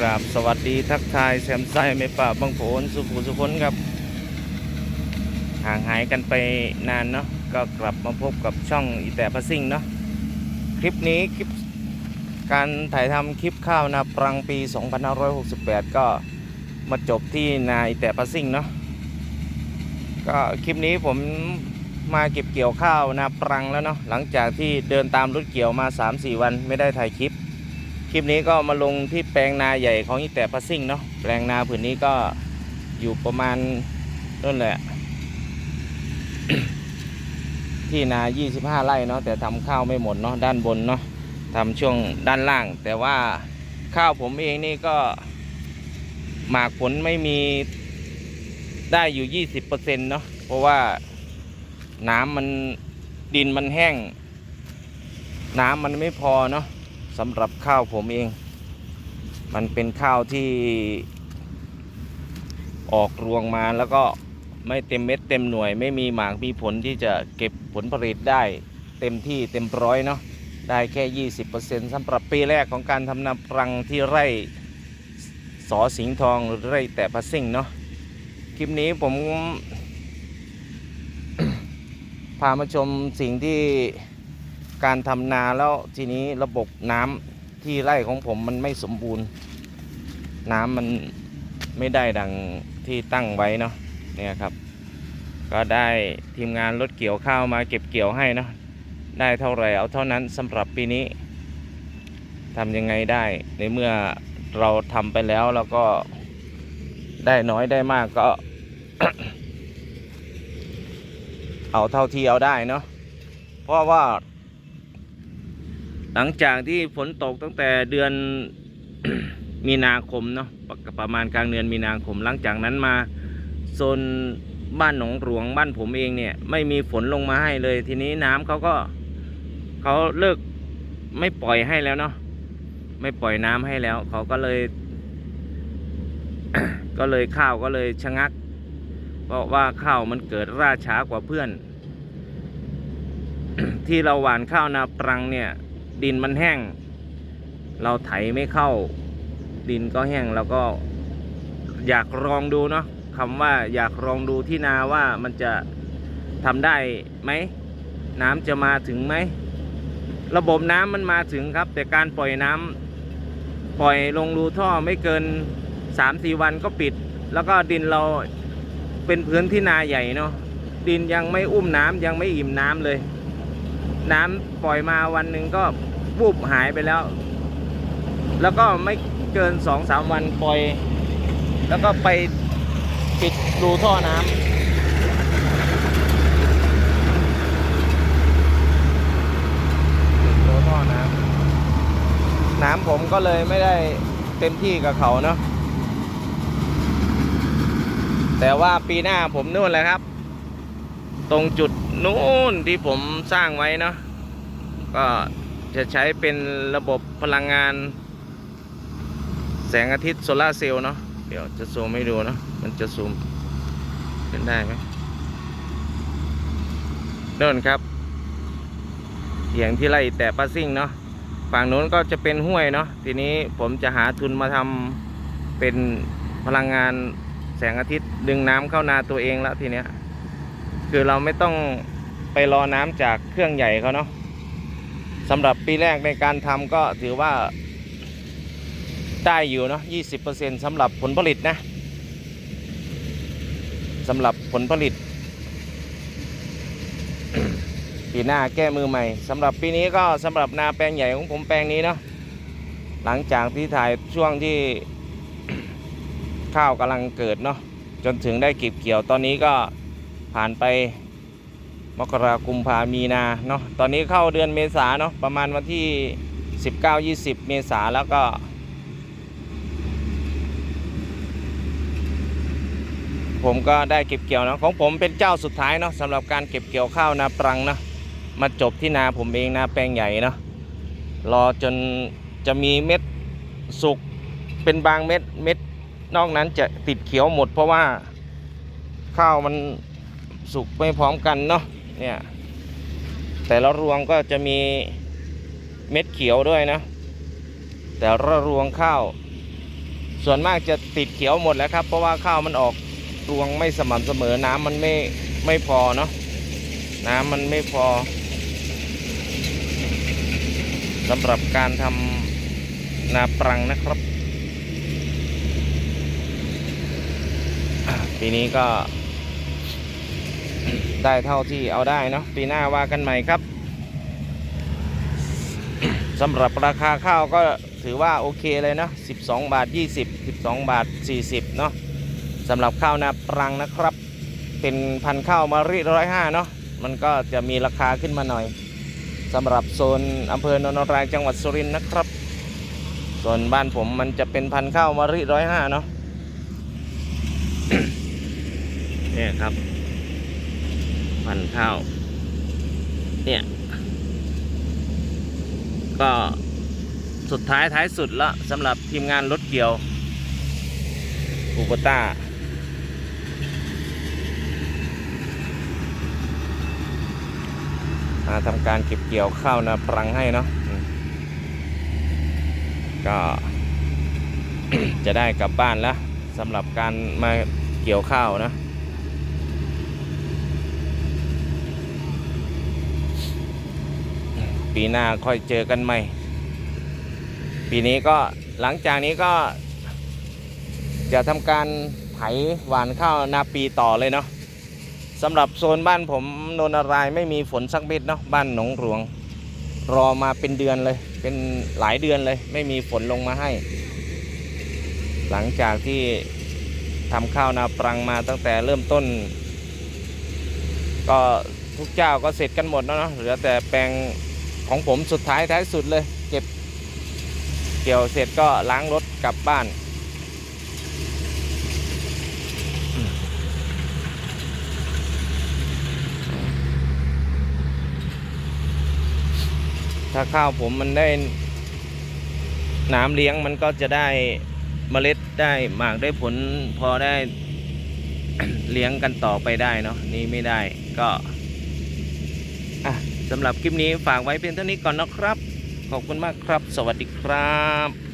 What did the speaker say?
กราบสวัสดีทักทายแซมไซไม่ป่าบางโผนสุขุสุคนครับ ห่างหายกันไปนานเนาะก็กลับมาพบกับช่องอีแต่พะซิ่งเนาะคลิปนี้คลิปการถ่ายทำคลิปข้าวนาปรังปี 2568 ก็มาจบที่นาอีแต่พะซิ่งเนาะก็คลิปนี้ผมมาเก็บเกี่ยวข้าวนาปรังแล้วเนาะหลังจากที่เดินตามรถเกี่ยวมา 3-4 วันไม่ได้ถ่ายคลิป คลิปนี้ก็มาลงที่แปลงนาใหญ่ของอีแต่พะซิ่งเนาะแปลงนาผืนนี้ก็อยู่ประมาณนั่นแหละ ที่นา 25 ไร่เนาะแต่ทำข้าวไม่หมดเนาะด้านบนเนาะทำช่วงด้านล่าง แต่ว่าข้าวผมเองนี่ก็หมากผลไม่มีได้อยู่ 20%เนาะเพราะว่าน้ำมันดินมันแห้ง น้ำมันไม่พอเนาะ สำหรับข้าวผมเอง มันเป็นข้าวที่ออกรวงมาแล้วก็ไม่เต็มเม็ดเต็มหน่วย ไม่มีหมากมีผลที่จะเก็บผลผลิตได้เต็มที่เต็มร้อยเนาะได้แค่ 20%สำหรับปีแรกของการทำนาปรังที่ไร่สอสิงทองหรือไร่แต่พัซิ่งเนาะคลิปนี้ผม พามาชมสิ่งที่ การทำนาแล้วทีนี้ระบบน้ำที่ไร่ของผมมันไม่สมบูรณ์ น้ำมันไม่ได้ดังที่ตั้งไว้เนาะเนี่ยครับ ก็ได้ทีมงานรถเกี่ยวข้าวมาเก็บเกี่ยวให้เนาะได้เท่าไหร่เอาเท่านั้นสำหรับปีนี้ทำยังไงได้ในเมื่อเราทำไปแล้วแล้วก็ได้น้อยได้มากก็ เอาเท่าที่เอาได้เนาะเพราะว่า หลังจากที่ฝนตกตั้งแต่เดือนมีนาคมเนาะประมาณกลางเดือนมีนาคม หลังจากนั้นมาโซนบ้านหนองหลวงบ้านผมเองเนี่ยไม่มีฝนลงมาให้เลย ทีนี้น้ำเขาก็เขาเลิกไม่ปล่อยให้แล้วเนาะไม่ปล่อยน้ำให้แล้ว เขาก็เลย ก็เลยข้าวก็เลยชะงัก เพราะว่าข้าวมันเกิดราช้ากว่าเพื่อน ที่เราหว่านข้าวนาปรังเนี่ย ดินมันแห้ง เราไถไม่เข้า ดินก็แห้งเราก็อยากลองดูเนาะคำว่าอยากลองดูที่นาว่ามันจะทำได้ไหม น้ำจะมาถึงไหม ระบบน้ำมันมาถึงครับ แต่การปล่อยน้ำปล่อยลงรูท่อไม่เกิน3-4วันก็ปิด แล้วก็ดินเราเป็นพื้นที่นาใหญ่เนาะดินยังไม่อุ้มน้ำยังไม่อิ่มน้ำเลย น้ำปล่อยมาวันหนึ่งก็ วูบหายไปแล้ว แล้วก็ไม่เกินสองสามวันปล่อย แล้วก็ไปปิดรูท่อน้ำปิดรูท่อน้ำน้ำผมก็เลยไม่ได้เต็มที่กับเขาเนาะแต่ว่าปีหน้าผมนู่นแหละครับ ตรงจุดนู้นที่ผมสร้างไว้เนาะก็ จะใช้เป็นระบบพลังงาน แสงอาทิตย์โซลาเซลล์เนาะเดี๋ยวจะซูมให้ดูเนาะมันจะซูมเป็นได้ไหมโน่นครับเหียงที่ไร่แต่ป้าซิ่งเนาะฝั่งนู้นก็จะเป็นห้วยเนาะทีนี้ผมจะหาทุนมาทำเป็นพลังงานแสงอาทิตย์ดึงน้ำเข้านาตัวเองแล้วทีเนี้ยคือเราไม่ต้องไปรอน้ำจากเครื่องใหญ่เขาเนาะ สำหรับปีแรกในการทำก็ถือว่าได้อยู่เนาะ20%สำหรับผลผลิตนะสำหรับผลผลิต ปีหน้าแก้มือใหม่สำหรับปีนี้ก็สำหรับนาแปลงใหญ่ของผมแปลงนี้เนาะหลังจากที่ถ่ายช่วงที่ข้าวกำลังเกิดเนาะจนถึงได้เก็บเกี่ยวตอนนี้ก็ผ่านไป มกรากุมภามีนาเนาะตอนนี้เข้าเดือนเมษาเนาะประมาณวันที่ 19-20 เมษาแล้วก็ ผมก็ได้เก็บเกี่ยวเนาะของผมเป็นเจ้าสุดท้ายเนาะสำหรับการเก็บเกี่ยวข้าวนาปรังเนาะมาจบที่นาผมเองนาแปลงใหญ่เนาะรอจนจะมีเม็ดสุกเป็นบางเม็ดเม็ดนอกนั้นจะติดเขียวหมดเพราะว่าข้าวมันสุกไม่พร้อมกันเนาะ เนี่ย แต่ละรวงก็จะมีเม็ดเขียวด้วยนะ แต่ละรวงข้าว ส่วนมากจะติดเขียวหมดแล้วครับ เพราะว่าข้าวมันออกรวงไม่สม่ำเสมอน้ำมันไม่ไม่พอเนาะน้ำมันไม่พอสำหรับการทำนาปรังนะครับ ปีนี้ก็ ได้เท่าที่เอาได้เนาะปีหน้าว่ากันใหม่ครับสำหรับราคาข้าวก็ถือว่าโอเคเลยเนาะ12 บาท 20 12 บาท 40 เนาะสำหรับข้าวนาปรังนะครับ เป็นพันข้าวมารีร้อยห้าเนาะมันก็จะมีราคาขึ้นมาหน่อยสำหรับโซนอำเภอโนนทรายจังหวัดสุรินทร์นะครับ ส่วนบ้านผมมันจะเป็นพันข้าวมารีร้อยห้าเนาะเนี่ยครับ พันธุ์ข้าว เนี่ย ก็สุดท้ายท้ายสุดละสำหรับทีมงานรถเกี่ยวอูโบต้ามาทำการเก็บเกี่ยวข้าวนาปรังให้เนาะก็จะได้กลับบ้านแล้วสำหรับการมาเกี่ยวข้าวนะ ปีหน้าค่อยเจอกันใหม่ ปีนี้ก็หลังจากนี้ก็ จะทำการไถหวานข้าวนาปีต่อเลยเนาะสำหรับโซนบ้านผมโนนารายไม่มีฝนสักเม็ดเนาะบ้านหนองหลวง รอมาเป็นเดือนเลย เป็นหลายเดือนเลย ไม่มีฝนลงมาให้ หลังจากที่ทำข้าวนาปรังมาตั้งแต่เริ่มต้น ก็ทุกเจ้าก็เสร็จกันหมดแล้วเนาะเหลือแต่แปลง ของผมสุดท้ายท้ายสุดเลย เก็บเกี่ยวเสร็จก็ล้างรถกลับบ้าน ถ้าข้าวผมมันได้น้ำเลี้ยงมันก็จะได้เมล็ดได้หมากได้ผลพอได้เลี้ยงกันต่อไปได้เนาะนี่ไม่ได้ก็ สำหรับคลิปนี้ฝากไว้เพียงเท่านี้ก่อนนะครับ ขอบคุณมากครับ สวัสดีครับ